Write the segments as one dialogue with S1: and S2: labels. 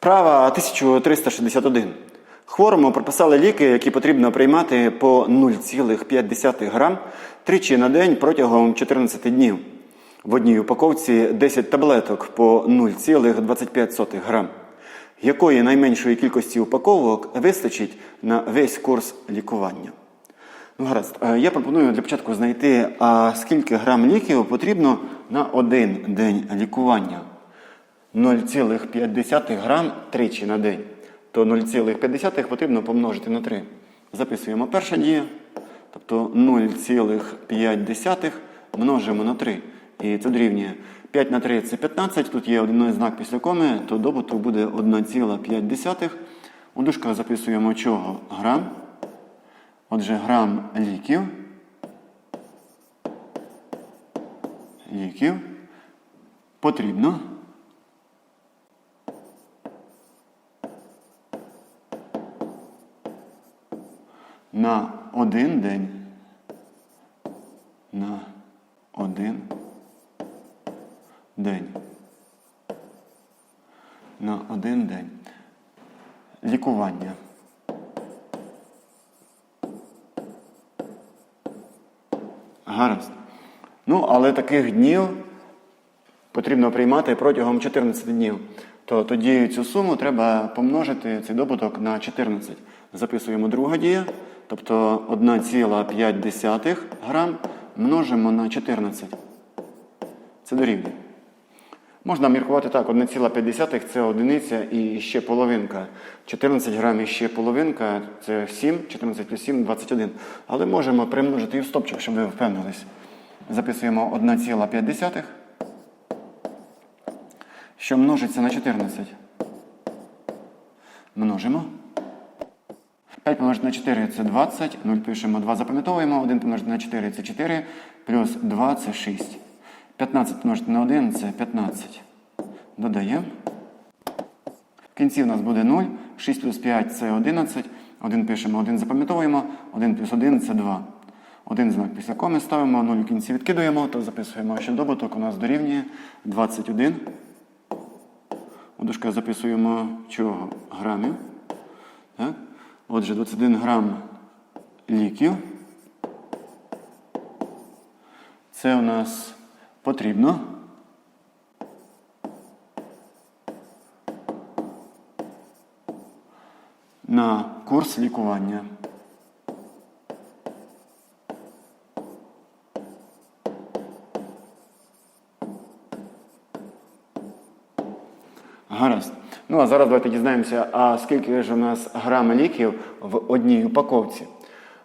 S1: Вправа 1361. Хворому прописали ліки, які потрібно приймати по 0,5 грам тричі на день протягом 14 днів. В одній упаковці 10 таблеток по 0,25 грам. Якої найменшої кількості упаковок вистачить на весь курс лікування? Ну, гаразд. Е, Я пропоную для початку знайти, а скільки грам ліків потрібно на один день лікування. 0,5 грам тричі на день. То 0,5 потрібно помножити на 3. Записуємо перша дія. Тобто 0,5 множимо на 3. І це дорівнює 5 на 3 це 15. Тут є один знак після коми, то добуток буде 1,5. У дужках записуємо чого? Грам. Отже, грам ліків. Ліків потрібно. На один день. На один день. На один день. Лікування. Гаразд. Ну, але таких днів потрібно приймати протягом 14 днів. То тоді цю суму треба помножити цей добуток на 14. Записуємо друга дія, тобто 1,5 грам множимо на 14. Це дорівнює. Можна міркувати так, 1,5 це одиниця і ще половинка. 14 грамів ще половинка це 7, 14 плюс 7 21. Але можемо примножити і в стопчик, щоб ви впевнились. Записуємо 1,5, що множиться на 14. Множимо. 5 помножити на 4 це 20. 0 пишемо 2, запам'ятовуємо. 1 помножити на 4 це 4, плюс 2 це 6. 15 помножити на 1 це 15. Додаємо. В кінці в нас буде 0. 6 плюс 5 це 11. 1 пишемо, 1 запам'ятовуємо. 1 плюс 1 це 2. Один знак після коми ставимо, 0 в кінці відкидуємо, то записуємо, що добуток у нас дорівнює 21. У дужках записуємо чого? Грамів. Так? Отже, 21 грам ліків. Це у нас потрібно. На курс лікування. Ну а зараз давайте дізнаємося, а скільки ж у нас грам ліків в одній упаковці.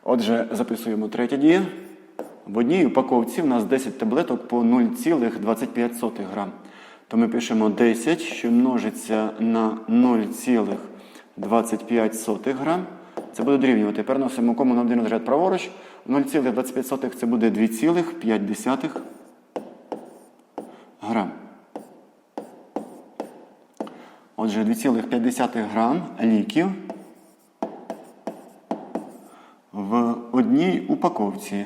S1: Отже, записуємо третя дія. В одній упаковці у нас 10 таблеток по 0,25 грам. То ми пишемо 10, що множиться на 0,25 грам. Це буде дорівнювати. Переносимо кому на один розряд праворуч. 0,25 це буде 2,5 грам. Отже, 2,5 грам ліків в одній упаковці.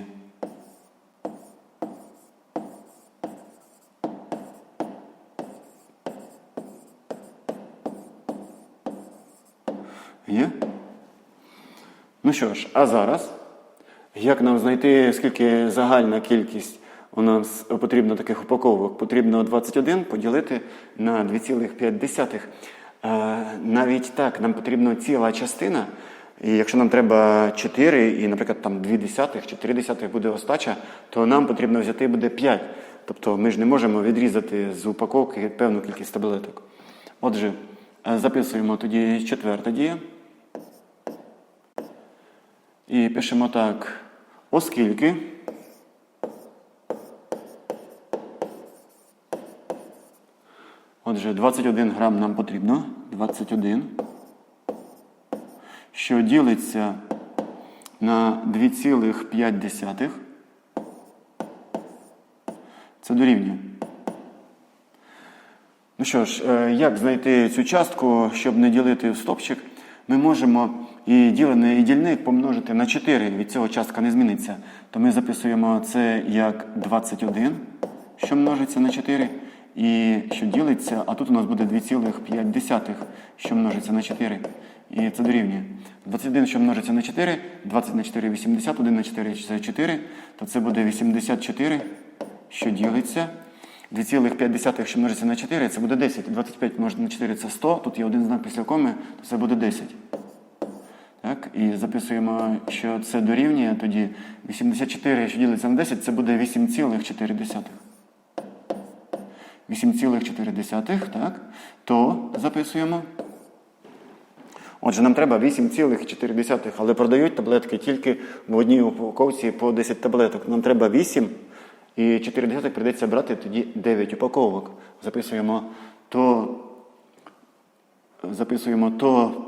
S1: Є? Ну що ж, а зараз, як нам знайти, скільки загальна кількість у нас потрібно таких упаковок? Потрібно 21 поділити на 2,5. Е, Навіть так, нам потрібна ціла частина. І якщо нам треба 4, і, наприклад, там 2 десятих чи 3 десятих буде остача, то нам потрібно взяти буде 5. Тобто ми ж не можемо відрізати з упаковки певну кількість таблеток. Отже, е, записуємо тоді четверта дія. І пишемо так, оскільки Отже, 21 грам нам потрібно. 21. Що ділиться на 2,5. Це дорівнює. Ну що ж, е, як знайти цю частку, щоб не ділити в стопчик? Ми можемо і ділений і дільник помножити на 4. Від цього частка не зміниться. То ми записуємо це як 21, що множиться на 4. І що ділиться, а тут у нас буде 2,5, що множиться на 4. І це дорівнює. 21, що множиться на 4, 20 на 4 – 80, 1 на 4 – це 4, то це буде 84, що ділиться. 2,5, що множиться на 4, це буде 10. 25 множити на 4 це 100, тут є один знак після коми, то це буде 10. Так, і записуємо, що це дорівнює тоді 84, що ділиться на 10, це буде 8,4. 8,4, так? То записуємо. Отже, нам треба 8,4, але продають таблетки тільки в одній упаковці по 10 таблеток. Нам треба 8 і 4 прийдеться брати тоді 9 упаковок. Записуємо то, записуємо то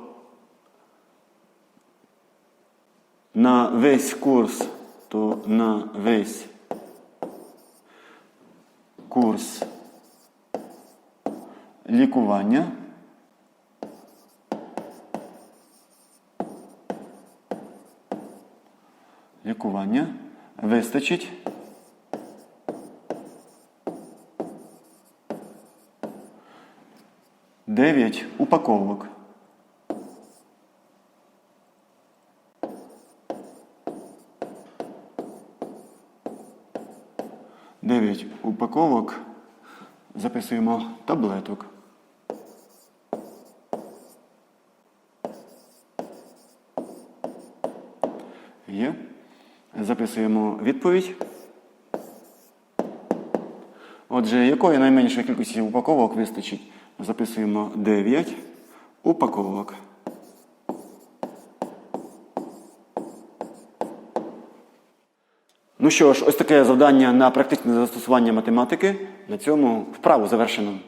S1: на весь курс, то на весь курс лікування. Лікування вистачить. Дев'ять упаковок. Дев'ять упаковок. Записуємо таблеток. Є. Записуємо відповідь. Отже, якої найменшої кількості упаковок вистачить? Записуємо 9 упаковок. Ну що ж, ось таке завдання на практичне застосування математики. На цьому вправу завершено.